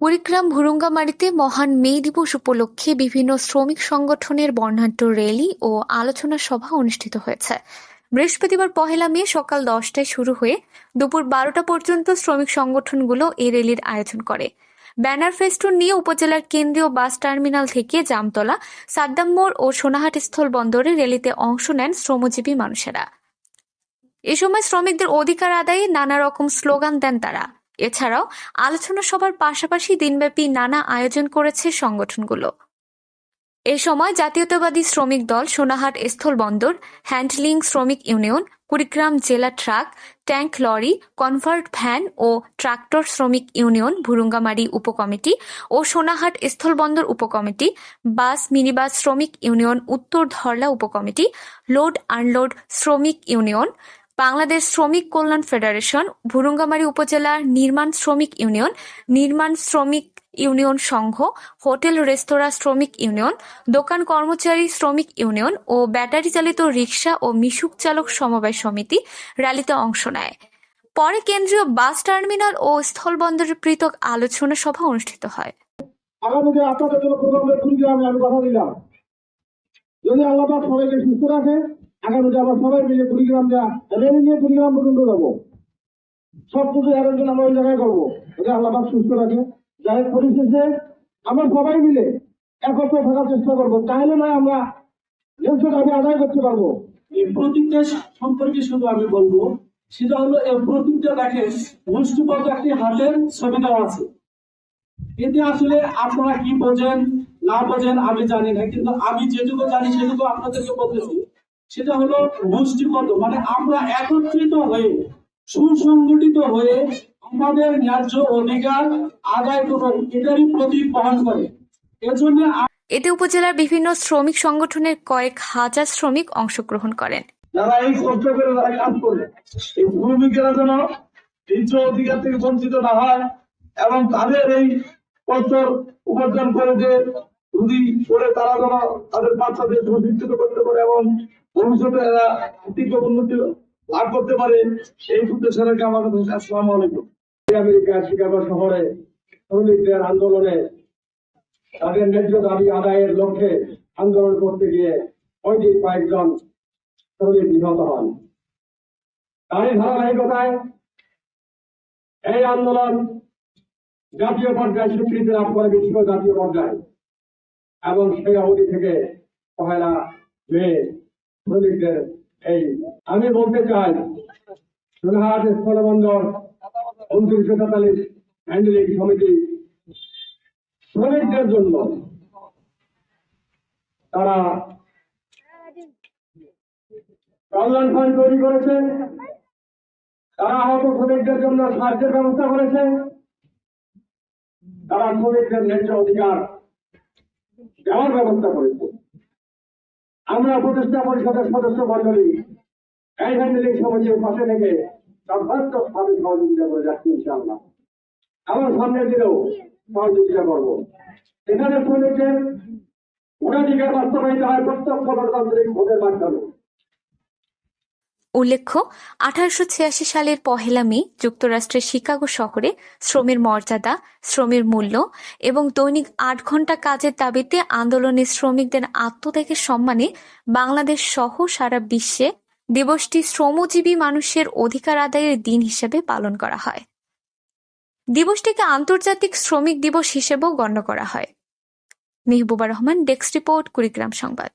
কুড়িগ্রাম ভুরুঙ্গামারীতে মহান মে দিবস উপলক্ষে বিভিন্ন শ্রমিক সংগঠনের বর্ণাঢ্য র্যালি ও আলোচনা সভা অনুষ্ঠিত হয়েছে। বৃহস্পতিবার পহেলা মে সকাল দশটায় শুরু হয়ে দুপুর বারোটা পর্যন্ত শ্রমিক সংগঠনগুলো এই র্যালির আয়োজন করে। ব্যানার ফেস্টুন নিয়ে উপজেলার কেন্দ্রীয় বাস টার্মিনাল থেকে জামতলা, সাদ্দাম মোড় ও সোনাহাট স্থল বন্দরে র্যালিতে অংশ নেন শ্রমজীবী মানুষেরা। এ সময় শ্রমিকদের অধিকার আদায়ে নানা রকম স্লোগান দেন তারা। এছাড়াও আলোচনা সভার পাশাপাশি দিনব্যাপী নানা আয়োজন করেছে সংগঠনগুলো। এ সময় জাতীয়তাবাদী শ্রমিক দল সোনাহাট স্থলবন্দর হ্যান্ডলিং শ্রমিক ইউনিয়ন, কুড়িগ্রাম জেলা truck, tank lorry, convert van ও ট্রাক্টর শ্রমিক ইউনিয়ন, ভুরুঙ্গামারী উপকমিটি ও সোনাহাট স্থলবন্দর উপকমিটি, বাস, মিনিবাস শ্রমিক ইউনিয়ন, উত্তর ধরলা উপকমিটি, লোড আনলোড শ্রমিক ইউনিয়ন বাংলাদেশ শ্রমিক কল্যাণ ফেডারেশন, ভুরুঙ্গামারী উপজেলা নির্মাণ শ্রমিক ইউনিয়ন, নির্মাণ শ্রমিক ইউনিয়ন সংঘ, হোটেল রেস্তোরাঁ শ্রমিক ইউনিয়ন, দোকান কর্মচারী শ্রমিক ইউনিয়ন ও ব্যাটারি চালিত রিক্সা ও মিশুক চালক সমবায় সমিতি র্যালিতে অংশ নেয়। পরে কেন্দ্রীয় বাস টার্মিনাল ও স্থলবন্দরের পৃথক আলোচনা সভা অনুষ্ঠিত হয়। আগামীতে আপনাদের জন্য কুড়িগ্রামে আমি কথা দিলাম। যদি আল্লাহ সবাইকে সুস্থ রাখে আগামীতে সবাই মিলে কুড়িগ্রাম যা, রেলি নিয়ে কুড়িগ্রাম পর্যন্ত যাব। সব কিছু আমরা ওই জায়গায় করব। আল্লাহ সুস্থ রাখে। যাই পরিশেষে আমরা সবাই মিলে একত্র থাকার চেষ্টা করব। তাহলে নয় আমরা দাবি আদায় করতে পারব। এই সম্পর্কে শুধু আমি বলব, সেটা হলো এই প্রতীকটা দেখেন মুষ্টিবদ্ধ একটি হাতের ছবি দেওয়া আছে। এতে আসলে আপনারা কি বোঝেন, না বোঝেন, আমি জানি না, কিন্তু আমি যেটুকু জানি সেটুকু আপনাদেরকে বলতেছি। সেটা হলো মুষ্টিবদ্ধ মানে আমরা একত্রিত হয়ে সুসংগঠিত হয়ে আমাদের ন্যায্য অধিকার আদায় করব এটারই প্রতীক বহন করে। এজন্য এতে উপজেলার বিভিন্ন শ্রমিক সংগঠনের কয়েক হাজার শ্রমিক অংশগ্রহণ করেন। যারা এই কষ্ট করে যারা কাজ করে। এই শ্রমিকেরা যেন ন্যায্য অধিকার থেকে বঞ্চিত না হয় এবং তাদের এই কষ্ট উপার্জন করে যে করে তারা যেন তাদের বাচ্চাদের শিক্ষিত করতে পারে এবং ভবিষ্যতে এরা আর্থিক উন্নতি লাভ করতে পারে, এই উদ্দেশ্যে রেখে আমাদের আসসালাম আলাইকুম। আমেরিকার শিকাগো শহরে শ্রমিকদের আন্দোলনে তাদের ন্যায্য দাবি আদায়ের লক্ষ্যে আন্দোলন করতে গিয়ে পঁয়ত্রিশ কয়েকজন শ্রমিক নিহত হন। তারই ধারাবাহিকতায় এই আন্দোলন জাতীয় পর্যায়ে স্বীকৃতি লাভ করে বিশ্ব জাতীয় পর্যায়ে এবং সেই অবধি থেকে পহেলা মে শ্রমিকদের এই, আমি বলতে চাই, সোনাহাট স্থলবন্দর উনত্রিশশো তেতাল্লিশ হ্যান্ডেলিং সমিতি শ্রমিকদের জন্য তারা কল্যাণ ফান্ড তৈরি করেছে। তারা আহত শ্রমিকদের জন্য সাহায্যের ব্যবস্থা করেছে। তারা শ্রমিকদের ন্যায্য অধিকার দেওয়ার ব্যবস্থা করেছে। আমরা প্রতিষ্ঠা পরিষদের সদস্য মন্ডলী এই হ্যান্ডেলিং সমিতির পাশে থেকে সর্বাত্মকভাবে সহযোগিতা করে যাচ্ছি ইনশাআল্লাহ। আমার সামনের দিনেও সহযোগিতা করব। এখানে শুনেছেন ভোটাধিকার বাস্তবায়িত হয় প্রত্যক্ষ গণতান্ত্রিক ভোটের মাধ্যমে। উল্লেখ্য, আঠারোশো ছিয়াশি সালের পহেলা মে যুক্তরাষ্ট্রের শিকাগো শহরে শ্রমের মর্যাদা, শ্রমের মূল্য এবং দৈনিক আট ঘণ্টা কাজের দাবিতে আন্দোলনে শ্রমিকদের আত্মত্যাগের সম্মানে বাংলাদেশ সহ সারা বিশ্বে দিবসটি শ্রমজীবী মানুষের অধিকার আদায়ের দিন হিসেবে পালন করা হয়। দিবসটিকে আন্তর্জাতিক শ্রমিক দিবস হিসেবেও গণ্য করা হয়। মেহবুবা রহমান, ডেস্ক রিপোর্ট, কুড়িগ্রাম সংবাদ।